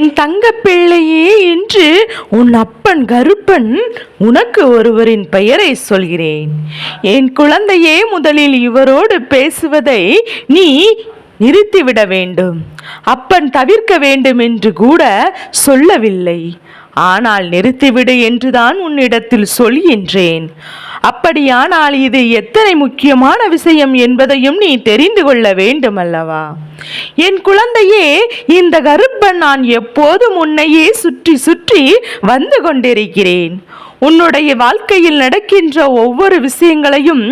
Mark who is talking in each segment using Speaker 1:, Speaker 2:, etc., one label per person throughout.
Speaker 1: என் தங்க பிள்ளையே என்று உன் அப்பன் கருப்பன் உனக்கு ஒருவரின் பெயரை சொல்கிறேன். என் குழந்தையே முதலில் இவரோடு பேசுவதை நீ நிறுத்திவிட வேண்டும். அப்பன் தவிர்க்க வேண்டும் என்று கூட சொல்லவில்லை. ஆனால் நிறுத்திவிடு என்றுதான் உன்னிடத்தில் சொல்கின்றேன். அப்படியானால் இது எத்தனை முக்கியமான விஷயம் என்பதையும் நீ தெரிந்து கொள்ள வேண்டும் அல்லவா என் குழந்தையே இந்த கருப்பன் நான் எப்போதும் உன்னையே சுற்றி சுற்றி வந்து கொண்டிருக்கிறேன். உன்னுடைய வாழ்க்கையில் நடக்கின்ற ஒவ்வொரு விஷயங்களையும்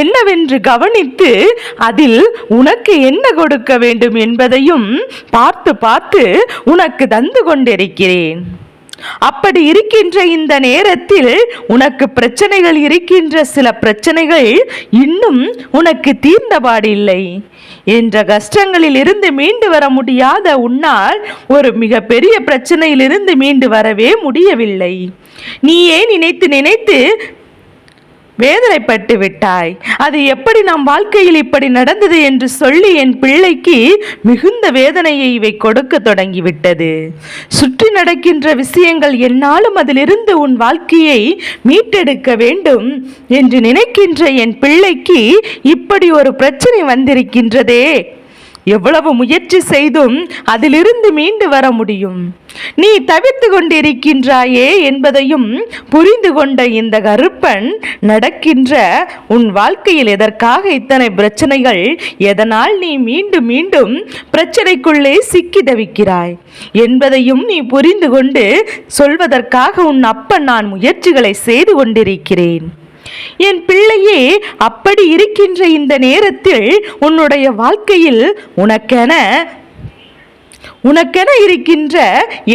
Speaker 1: என்னவென்று கவனித்து அதில் உனக்கு என்ன கொடுக்க வேண்டும் என்பதையும் பார்த்து பார்த்து உனக்கு தந்து கொண்டிருக்கிறேன். அப்படி இருக்கின்ற இந்த நேரத்தில் உனக்கு பிரச்சனைகள் இருக்கின்ற சில பிரச்சனைகள் இன்னும் உனக்கு தீர்ந்தபாடில்லை என்ற கஷ்டங்களில் இருந்து மீண்டு வர முடியாத உன்னால் ஒரு மிகப்பெரிய பிரச்சனையிலிருந்து மீண்டு வரவே முடியவில்லை. நீயே நினைத்து நினைத்து வேதனைப்பட்டு விட்டாய். அது எப்படி நம் வாழ்க்கையில் இப்படி நடந்தது என்று சொல்லி என் பிள்ளைக்கு மிகுந்த வேதனையை இவை கொடுக்க தொடங்கிவிட்டது. சுற்றி நடக்கின்ற விஷயங்கள் என்னாலும் அதிலிருந்து உன் வாழ்க்கையை மீட்டெடுக்க வேண்டும் என்று நினைக்கின்ற என் பிள்ளைக்கு இப்படி ஒரு பிரச்சனை வந்திருக்கின்றதே. எவ்வளவு முயற்சி செய்தும் அதிலிருந்து மீண்டு வர முடியும். நீ தவித்து கொண்டிருக்கின்றாயே என்பதையும் புரிந்து கொண்ட இந்த கருப்பன் நடக்கின்ற உன் வாழ்க்கையில் எதற்காக இத்தனை பிரச்சனைகள் எதனால் நீ மீண்டும் மீண்டும் பிரச்சனைக்குள்ளே சிக்கி தவிக்கிறாய் என்பதையும் நீ புரிந்து கொண்டு சொல்வதற்காக உன் அப்பன் நான் முயற்சிகளை செய்து கொண்டிருக்கிறேன். என் பிள்ளையே அப்படி இருக்கின்ற இந்த நேரத்தில் உன்னுடைய வாழ்க்கையில் உனக்கென உனக்கென இருக்கின்ற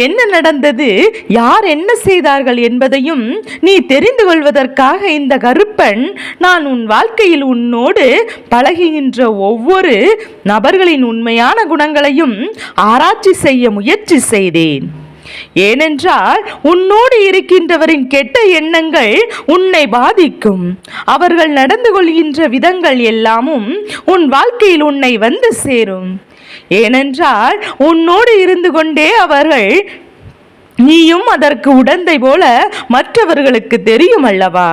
Speaker 1: என்ன நடந்தது யார் என்ன செய்தார்கள் என்பதையும் நீ தெரிந்து கொள்வதற்காக இந்த கருப்பன் நான் உன் வாழ்க்கையில் உன்னோடு பழகுகின்ற ஒவ்வொரு நபர்களின் உண்மையான குணங்களையும் ஆராய்ச்சி செய்ய முயற்சி செய்தேன். ஏனென்றால் உன்னோடு இருக்கின்றவரின் கெட்ட எண்ணங்கள் உன்னை பாதிக்கும். அவர்கள் நடந்து கொள்கின்ற விதங்கள் எல்லாமும் உன் வாழ்க்கையில் உன்னை வந்து சேரும். ஏனென்றால் உன்னோடு இருந்து கொண்டே அவர்கள் நீயும் அதற்கு உடந்தை போல மற்றவர்களுக்கு தெரியும் அல்லவா?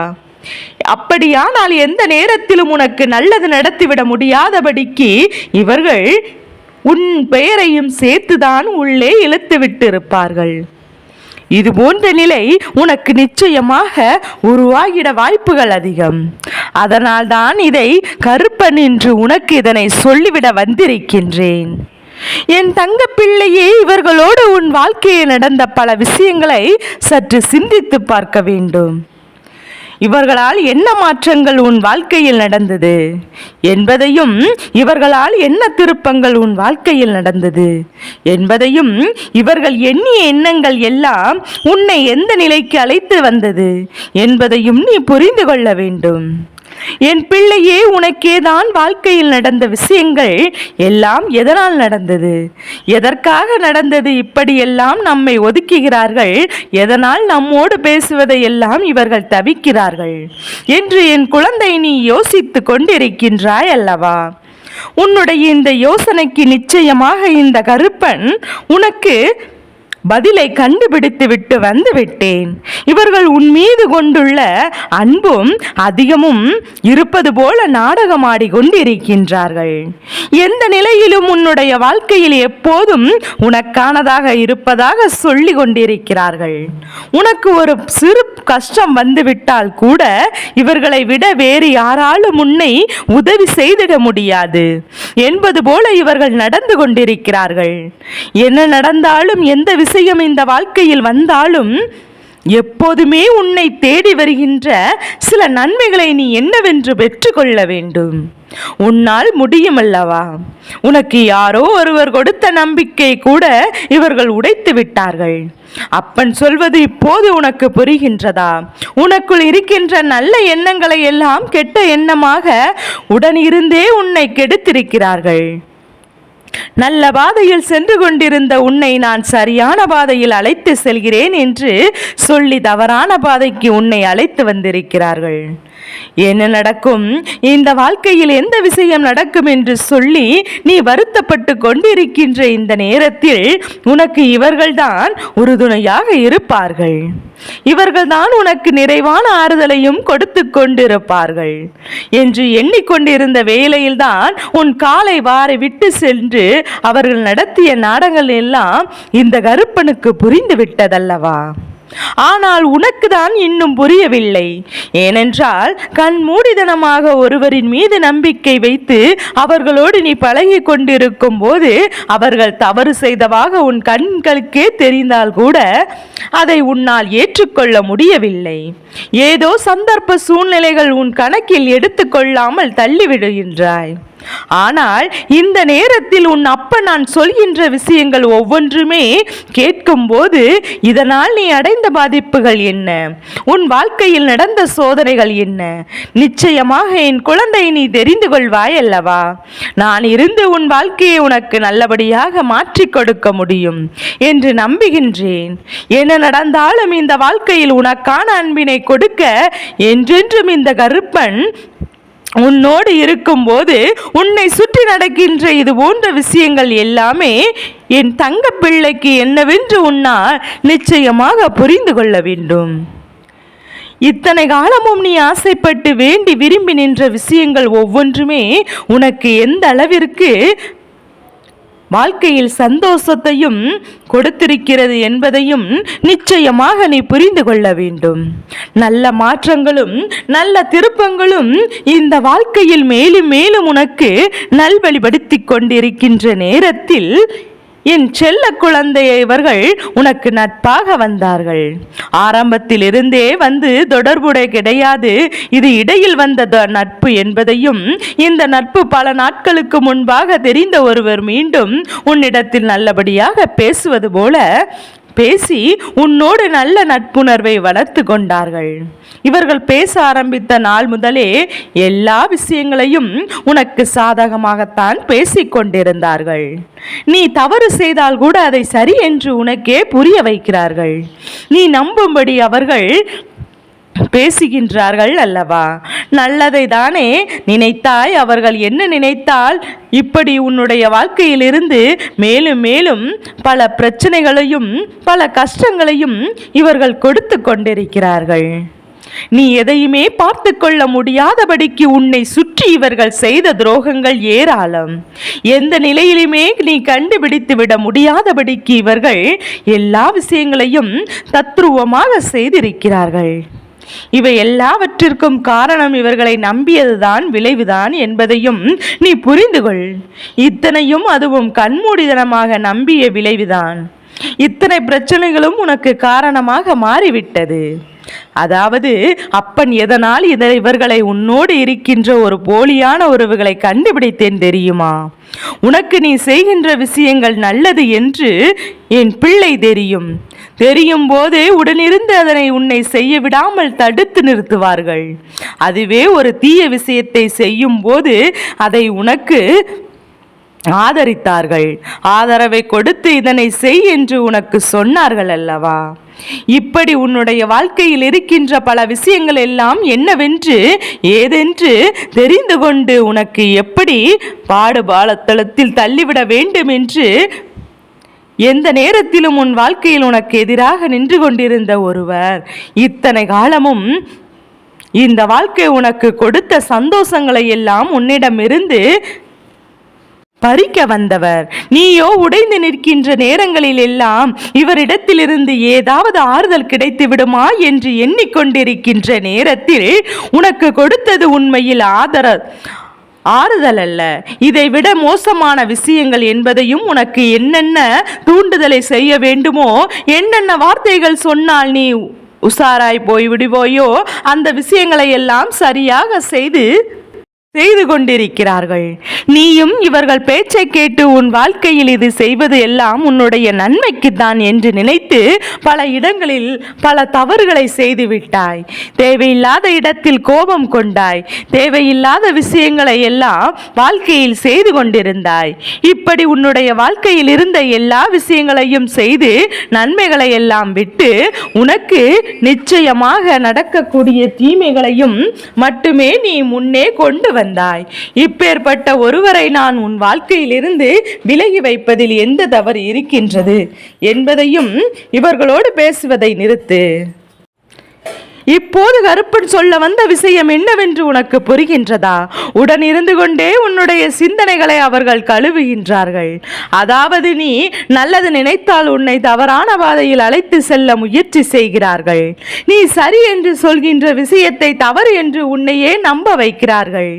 Speaker 1: அப்படியானால் எந்த நேரத்திலும் உனக்கு நல்லது நடத்திவிட முடியாதபடிக்கு இவர்கள் உன் பெயரையும் சேர்த்துதான் உள்ளே இழுத்து விட்டிருப்பார்கள் இது போன்ற நிலை உனக்கு நிச்சயமாக உருவாகிட வாய்ப்புகள் அதிகம். அதனால்தான் இதை கருப்பன் என்று உனக்கு இதனை சொல்லிவிட வந்திருக்கின்றேன். என் தங்க பிள்ளையே இவர்களோடு உன் வாழ்க்கையில் நடந்த பல விஷயங்களை சற்று சிந்தித்து பார்க்க வேண்டும். இவர்களால் என்ன மாற்றங்கள் உன் வாழ்க்கையில் நடந்தது? என்பதையும் இவர்களால் என்ன திருப்பங்கள் உன் வாழ்க்கையில் நடந்தது? என்பதையும் இவர்கள் எண்ணிய எண்ணங்கள் எல்லாம் உன்னை எந்த நிலைக்கு அழைத்து வந்தது? என்பதையும் நீ புரிந்து கொள்ள வேண்டும். என் பிள்ளையே உனக்கேதான் வாழ்க்கையில் நடந்த விஷயங்கள் எல்லாம் எதனால் நடந்தது? எதற்காக நடந்தது? இப்படியெல்லாம் நம்மை ஒதுக்குகிறார்கள். எதனால் நம்மோடு பேசுவதை எல்லாம் இவர்கள் தவிக்கிறார்கள். என்று என் குழந்தை நீ யோசித்து கொண்டிருக்கின்றாய் அல்லவா? உன்னுடைய இந்த யோசனைக்கு நிச்சயமாக இந்த கருப்பன் உனக்கு பதிலை கண்டுபிடித்து விட்டு வந்து விட்டேன். இவர்கள் உன் மீது கொண்டுள்ள அன்பும் அதிகமும் இருப்பது போல நாடகமாடி கொண்டிருக்கின்றார்கள். எந்த நிலையிலும் உன்னுடைய வாழ்க்கையில் எப்போதும் உனக்கானதாக இருப்பதாக சொல்லி கொண்டிருக்கிறார்கள். உனக்கு ஒரு சிறு கஷ்டம் வந்துவிட்டால் கூட இவர்களை விட வேறு யாராலும் உன்னை உதவி செய்திட முடியாது. என்பது போல இவர்கள் நடந்து கொண்டிருக்கிறார்கள். என்ன நடந்தாலும் எந்த விஷயம் இந்த வாழ்க்கையில் வந்தாலும் எப்போதுமே உன்னை தேடி வருகின்ற சில நன்மைகளை நீ என்னவென்று பெற்றுக்கொள்ள வேண்டும். உன்னால் முடியும் அல்லவா உனக்கு யாரோ ஒருவர் கொடுத்த நம்பிக்கை கூட இவர்கள் உடைத்து விட்டார்கள். அப்பன் சொல்வது இப்போது உனக்கு புரிகின்றதா? உனக்குள் இருக்கின்ற நல்ல எண்ணங்களை எல்லாம் கெட்ட எண்ணமாக உடனிருந்தே உன்னை கெடுத்திருக்கிறார்கள். நல்ல பாதையில் சென்று கொண்டிருந்த உன்னை நான் சரியான பாதையில் அழைத்து செல்கிறேன் என்று சொல்லி தவறான பாதைக்கு உன்னை அழைத்து வந்திருக்கிறார்கள். என்ன நடக்கும்? இந்த வாழ்க்கையில் எந்த விஷயம் நடக்கும் என்று சொல்லி நீ வருத்தப்பட்டு கொண்டிருக்கின்ற இந்த நேரத்தில் உனக்கு இவர்கள்தான் உறுதுணையாக இருப்பார்கள். இவர்கள்தான் உனக்கு நிறைவான ஆறுதலையும் கொடுத்து கொண்டிருப்பார்கள். என்று எண்ணிக்கொண்டிருந்த வேலையில்தான் உன் காலை வாரை விட்டு சென்று அவர்கள் நடத்திய நாடகங்கள் எல்லாம் இந்த கருப்பனுக்கு புரிந்து விட்டதல்லவா ஆனால் உனக்கு தான் இன்னும் புரியவில்லை. ஏனென்றால் கண் மூடிதனமாக ஒருவரின் மீது நம்பிக்கை வைத்து அவர்களோடு நீ பழகி கொண்டிருக்கும் போது அவர்கள் தவறு செய்தவாக உன் கண்களுக்கே தெரிந்தால் கூட அதை உன்னால் ஏற்றுக்கொள்ள முடியவில்லை. ஏதோ சந்தர்ப்ப சூழ்நிலைகள் உன் கணக்கில் எடுத்துக்கொள்ளாமல் தள்ளிவிடுகின்றாய். ஆனால் இந்த நேரத்தில் உன் அப்ப நான் சொல்கின்ற விஷயங்கள் ஒவ்வொன்றுமே கேட்கும்போது இதனால் நீ அடைந்த பாதிப்புகள் என்ன? உன் வாழ்க்கையில் நடந்த சோதனைகள் என்ன? நிச்சயமாக என் குழந்தை நீ தெரிந்து கொள்வாய் அல்லவா? நான் இருந்து உன் வாழ்க்கையை உனக்கு நல்லபடியாக மாற்றிக் கொடுக்க முடியும் என்று நம்புகின்றேன். என்ன நடந்தாலும் இந்த வாழ்க்கையில் உனக்கான அன்பினை கொடுக்க என்றென்றும் இந்த கருப்பன் உன்னோடு இருக்கும்போது உன்னை சுற்றி நடக்கின்ற இது போன்ற விஷயங்கள் எல்லாமே என் தங்க பிள்ளைக்கு என்னவென்று உன்னால் நிச்சயமாக புரிந்து கொள்ள வேண்டும். இத்தனை காலமும் நீ ஆசைப்பட்டு வேண்டி விரும்பி நின்ற விஷயங்கள் ஒவ்வொன்றுமே உனக்கு எந்த அளவிற்கு வாழ்க்கையில் சந்தோஷத்தையும் கொடுத்திருக்கிறது என்பதையும் நிச்சயமாக நீ புரிந்து கொள்ள வேண்டும். நல்ல மாற்றங்களும் நல்ல திருப்பங்களும் இந்த வாழ்க்கையில் மேலும் மேலும் உனக்கு நல்வழிபடுத்தி கொண்டிருக்கின்ற நேரத்தில் என் செல்ல குழந்தையை இவர்கள் உனக்கு நட்பாக வந்தார்கள். ஆரம்பத்தில் இருந்தே வந்து தொடர்புடைய கிடையாது. இது இடையில் வந்த த- நட்பு என்பதையும் இந்த நட்பு பல நாட்களுக்கு முன்பாக தெரிந்த ஒருவர் மீண்டும் உன்னிடத்தில் நல்லபடியாக பேசுவது போல பேசி உன்னோடு நல்ல நட்புணர்வை வளர்த்து கொண்டார்கள் இவர்கள் பேச ஆரம்பித்த நாள் முதலே எல்லா விஷயங்களையும் உனக்கு சாதகமாகத்தான் பேசிக் கொண்டிருந்தார்கள். நீ தவறு செய்தால் கூட அதை சரி என்று உனக்கே புரிய வைக்கிறார்கள். நீ நம்பும்படி அவர்கள் பேசுகின்றார்கள் அல்லவா? நல்லதை தானே நினைத்தாய்? அவர்கள் என்ன நினைத்தால்? இப்படி உன்னுடைய வாழ்க்கையிலிருந்து மேலும் மேலும் பல பிரச்சனைகளையும் பல கஷ்டங்களையும் இவர்கள் கொடுத்து கொண்டிருக்கிறார்கள். நீ எதையுமே பார்த்து கொள்ள முடியாதபடிக்கு உன்னை சுற்றி இவர்கள் செய்த துரோகங்கள் ஏராளம். எந்த நிலையிலுமே நீ கண்டுபிடித்து விட முடியாதபடிக்கு இவர்கள் எல்லா விஷயங்களையும் தத்ரூபமாக செய்திருக்கிறார்கள். இவை எல்லாவற்றிற்கும் காரணம் இவர்களை நம்பியதுதான் விளைவுதான் என்பதையும் நீ புரிந்து கொள் இத்தனையும் அதுவும் கண்மூடிதனமாக நம்பிய விளைவுதான். இத்தனை பிரச்சனைகளும் உனக்கு காரணமாக மாறிவிட்டது. அதாவது அப்பன் எதனால் இதை இவர்களை உன்னோடு இருக்கின்ற ஒரு போலியான உறவுகளை கண்டுபிடித்தேன் தெரியுமா? உனக்கு நீ செய்கின்ற விஷயங்கள் நல்லது என்று என் பிள்ளை தெரியும். தெரியும் போதே உடனிருந்து அதனை உன்னை செய்ய விடாமல் தடுத்து நிறுத்துவார்கள். அதுவே ஒரு தீய விஷயத்தை செய்யும் போது அதை உனக்கு ஆதரித்தார்கள். ஆதரவை கொடுத்து இதனை செய் என்று உனக்கு சொன்னார்கள் அல்லவா? இப்படி உன்னுடைய வாழ்க்கையில் இருக்கின்ற பல விஷயங்கள் எல்லாம் என்னவென்று ஏதென்று தெரிந்து கொண்டு உனக்கு எப்படி பாடுபாலத்தளத்தில் தள்ளிவிட வேண்டும் என்று எந்த நேரத்திலும் உன் வாழ்க்கையில் உனக்கு எதிராக நின்று கொண்டிருந்த ஒருவர் இத்தனை காலமும் இந்த வாழ்க்கை உனக்கு கொடுத்த சந்தோஷங்களை எல்லாம் உன்னிடமிருந்து பறிக்க வந்தவர். நீயோ உடைந்து நிற்கின்ற நேரங்களில் எல்லாம் இவரிடத்திலிருந்து ஏதாவது ஆறுதல் கிடைத்து விடுமா என்று எண்ணிக்கொண்டிருக்கின்ற நேரத்தில் உனக்கு கொடுத்தது உண்மையில் ஆதர ஆறுதல் அல்ல இதைவிட மோசமான விஷயங்கள் என்பதையும் உனக்கு என்னென்ன தூண்டுதலை செய்ய வேண்டுமோ என்னென்ன வார்த்தைகள் சொன்னால் நீ உஷாராய் போய் விடுவோயோ அந்த விஷயங்களை எல்லாம் சரியாக செய்து செய்து கொண்டிருக்கிறார்கள். நீயும் இவர்கள் பேச்சை கேட்டு உன் வாழ்க்கையில் இது செய்வது எல்லாம் உன்னுடைய நன்மைக்குத்தான் என்று நினைத்து பல இடங்களில் பல தவறுகளை செய்து விட்டாய் தேவையில்லாத இடத்தில் கோபம் கொண்டாய். தேவையில்லாத விஷயங்களை எல்லாம் வாழ்க்கையில் செய்து கொண்டிருந்தாய். இப்படி உன்னுடைய வாழ்க்கையில் இருந்த எல்லா விஷயங்களையும் செய்து நன்மைகளை எல்லாம் விட்டு உனக்கு நிச்சயமாக நடக்கக்கூடிய தீமைகளையும் மட்டுமே நீ முன்னே கொண்டு வந்தாய் இப்பேற்பட்ட ஒருவரை நான் உன் வாழ்க்கையிலிருந்து விலகி வைப்பதில் எந்த தவறு இருக்கின்றது? என்பதையும் இவர்களோடு பேசுவதை நிறுத்து. இப்போது கருப்பன் சொல்ல வந்த விஷயம் என்னவென்று உனக்கு புரிகின்றதா? உடன் இருந்து கொண்டே உன்னுடைய சிந்தனைகளை அவர்கள் கழுவுகின்றார்கள். அதாவது நீ நல்லது நினைத்தால் உன்னை தவறான பாதையில் அழைத்து செல்ல முயற்சி செய்கிறார்கள். நீ சரி என்று சொல்கின்ற விஷயத்தை தவறு என்று உன்னையே நம்ப வைக்கிறார்கள்.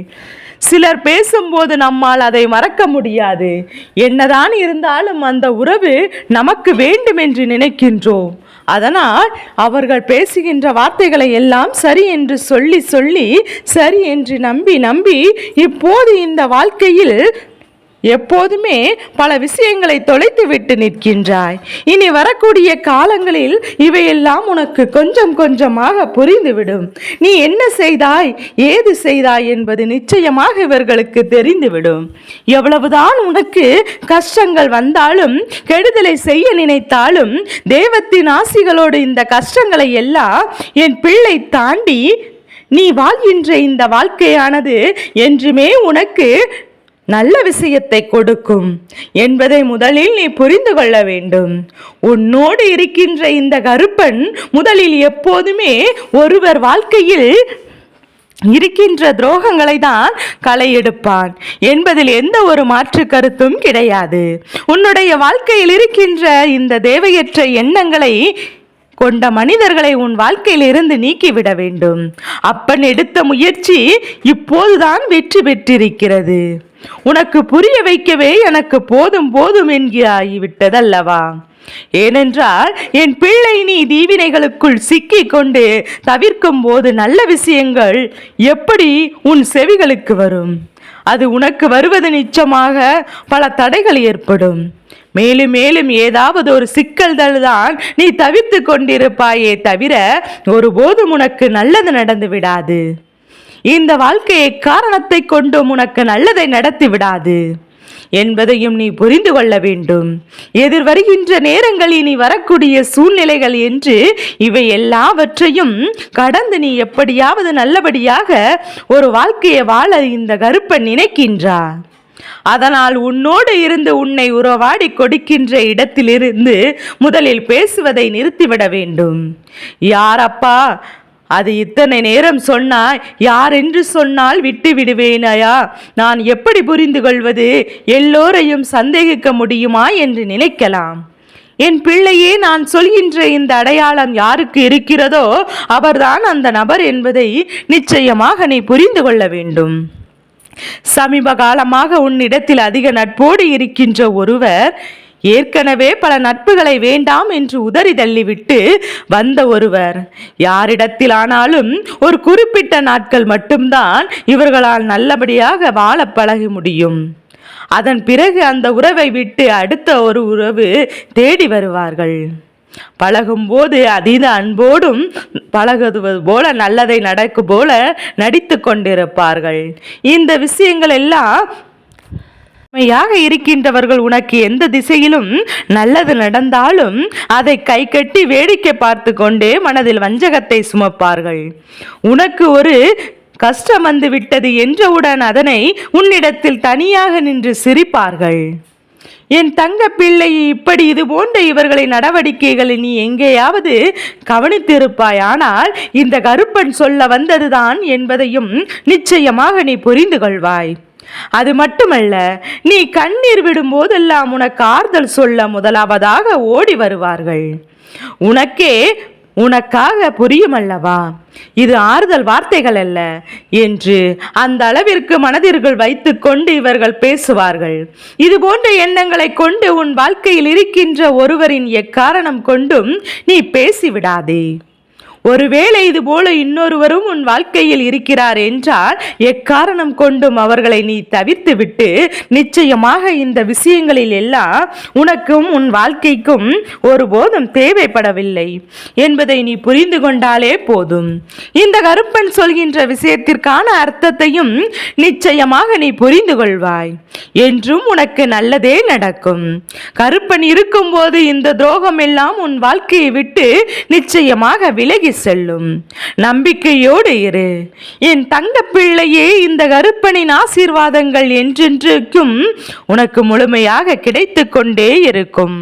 Speaker 1: சிலர் பேசும்போது நம்மால் அதை மறக்க முடியாது. என்னதான் இருந்தாலும் அந்த உறவு நமக்கு வேண்டும் என்று நினைக்கின்றோம். அதனால் அவர்கள் பேசுகின்ற வார்த்தைகளை எல்லாம் சரி என்று சொல்லி சொல்லி சரி என்று நம்பி நம்பி இப்போது இந்த வாழ்க்கையில் எப்போதுமே பல விஷயங்களை தொலைத்து விட்டு நிற்கின்றாய். இனி வரக்கூடிய காலங்களில் இவையெல்லாம் உனக்கு கொஞ்சம் கொஞ்சமாக புரிந்துவிடும். நீ என்ன செய்தாய்? ஏது செய்தாய் என்பது நிச்சயமாக இவர்களுக்கு தெரிந்துவிடும். எவ்வளவுதான் உனக்கு கஷ்டங்கள் வந்தாலும் கெடுதலை செய்ய நினைத்தாலும் தேவத்தின் ஆசிகளோடு இந்த கஷ்டங்களை எல்லாம் என் பிள்ளை தாண்டி நீ வாழ்கின்ற இந்த வாழ்க்கையானது என்றுமே உனக்கு நல்ல விஷயத்தை கொடுக்கும் என்பதை முதலில் நீ புரிந்து கொள்ள வேண்டும். உன்னோடு இருக்கின்ற இந்த கருப்பன் முதலில் எப்போதுமே ஒருவர் வாழ்க்கையில் இருக்கின்ற துரோகங்களை தான் களை எடுப்பான் என்பதில் எந்த ஒரு மாற்று கருத்தும் கிடையாது. உன்னுடைய வாழ்க்கையில் இருக்கின்ற இந்த தேவையற்ற எண்ணங்களை கொண்ட மனிதர்களை உன் வாழ்க்கையிலிருந்து நீக்கிவிட வேண்டும். அப்பன் எடுத்த முயற்சி இப்போதுதான் வெற்றி பெற்றிருக்கிறது. உனக்கு புரிய வைக்கவே எனக்கு போதும் போதும் என்கிறாகிவிட்டதல்லவா ஏனென்றால் என் பிள்ளை நீ தீவினைகளுக்குள் சிக்கி கொண்டு தவிர்க்கும் போது நல்ல விஷயங்கள் எப்படி உன் செவிகளுக்கு வரும்? அது உனக்கு வருவது நிச்சயமாக பல தடைகள் ஏற்படும். மேலும் மேலும் ஏதாவது ஒரு சிக்கல்கள் தான் நீ தவித்து கொண்டிருப்பாயே தவிர ஒருபோதும் உனக்கு நல்லது நடந்து விடாது. இந்த வாழ்க்கையை காரணத்தை கொண்டும் உனக்கு நல்லதை நடத்தி விடாது என்பதையும் நீ புரிந்து கொள்ள வேண்டும். எதிர்வருகின்ற நேரங்களில் நீ வரக்கூடிய சூழ்நிலைகள் என்று இவை எல்லாவற்றையும் கடந்து நீ எப்படியாவது நல்லபடியாக ஒரு வாழ்க்கையை வாழ இந்த கருப்பன் நினைக்கின்றார். அதனால் உன்னோடு இருந்து உன்னை உறவாடி கொடுக்கின்ற இடத்திலிருந்து முதலில் பேசுவதை நிறுத்திவிட வேண்டும். யாரப்பா அது இத்தனை நேரம் சொன்னால் யார் என்று சொன்னால் விட்டு விடுவேனாயா நான் எப்படி புரிந்து கொள்வது? எல்லோரையும் சந்தேகிக்க முடியுமா என்று நினைக்கலாம். என் பிள்ளையே நான் சொல்கின்ற இந்த அடையாளம் யாருக்கு இருக்கிறதோ அவர்தான் அந்த நபர் என்பதை நிச்சயமாக நீ புரிந்து கொள்ள வேண்டும். சமீப காலமாக உன்னிடத்தில் அதிக நட்போடு இருக்கின்ற ஒருவர் ஏற்கனவே பல நட்புகளை வேண்டாம் என்று உதறி தள்ளிவிட்டு வந்த ஒருவர். யாரிடத்திலானாலும் ஒரு குறிப்பிட்ட நாட்கள் மட்டும்தான் இவர்களால் நல்லபடியாக வாழ பழக முடியும். அதன் பிறகு அந்த உறவை விட்டு அடுத்த ஒரு உறவு தேடி வருவார்கள். பழகும்போது அதீத அன்போடும் பழகுவது போல நல்லதை நடக்கு போல நடித்து கொண்டிருப்பார்கள். இந்த விஷயங்கள் எல்லாம் உண்மையாக இருக்கின்றவர்கள் உனக்கு எந்த திசையிலும் நல்லது நடந்தாலும் அதை கை கட்டி வேடிக்கை பார்த்து கொண்டே மனதில் வஞ்சகத்தை சுமப்பார்கள். உனக்கு ஒரு கஷ்டம் வந்து விட்டது என்றவுடன் அதனை உன்னிடத்தில் தனியாக நின்று சிரிப்பார்கள். என் தங்க பிள்ளை இப்படி இது போன்ற இவர்களின் நடவடிக்கைகளை நீ எங்கேயாவது கவனித்திருப்பாய். ஆனால் இந்த கருப்பன் சொல்ல வந்ததுதான் என்பதையும் நிச்சயமாக நீ புரிந்து கொள்வாய். அது மட்டுமல்ல நீ கண்ணீர் விடும் போதெல்லாம் உனக்கு ஆறுதல் சொல்ல முதலாவதாக ஓடி வருவார்கள். உனக்கே உனக்காக புரியுமல்லவா? இது ஆறுதல் வார்த்தைகள் அல்ல என்று அந்த அளவிற்கு மனதிற்குள் வைத்துக்கொண்டு இவர்கள் பேசுவார்கள். இது போன்ற எண்ணங்களை கொண்டு உன் வாழ்க்கையில் இருக்கின்ற ஒருவரின் எக்காரணம் கொண்டும் நீ பேசிவிடாதே. ஒருவேளை இது போல இன்னொருவரும் உன் வாழ்க்கையில் இருக்கிறார் என்றால் எக்காரணம் கொண்டும் அவர்களை நீ தவிர்த்து விட்டு நிச்சயமாக இந்த விஷயங்களில் எல்லாம் உனக்கும் உன் வாழ்க்கைக்கும் ஒருபோதும் தேவைப்படவில்லை என்பதை நீ புரிந்து கொண்டாலே போதும். இந்த கருப்பன் சொல்கின்ற விஷயத்திற்கான அர்த்தத்தையும் நிச்சயமாக நீ புரிந்து கொள்வாய். என்றும் உனக்கு நல்லதே நடக்கும். கருப்பன் இருக்கும்போது இந்த துரோகம் எல்லாம் உன் வாழ்க்கையை விட்டு நிச்சயமாக விலகி செல்லும். நம்பிக்கையோடு இரு. என் தங்க பிள்ளையே இந்த கருப்பனின் ஆசீர்வாதங்கள் என்றென்றைக்கும் உனக்கு முழுமையாக கிடைத்து கொண்டே இருக்கும்.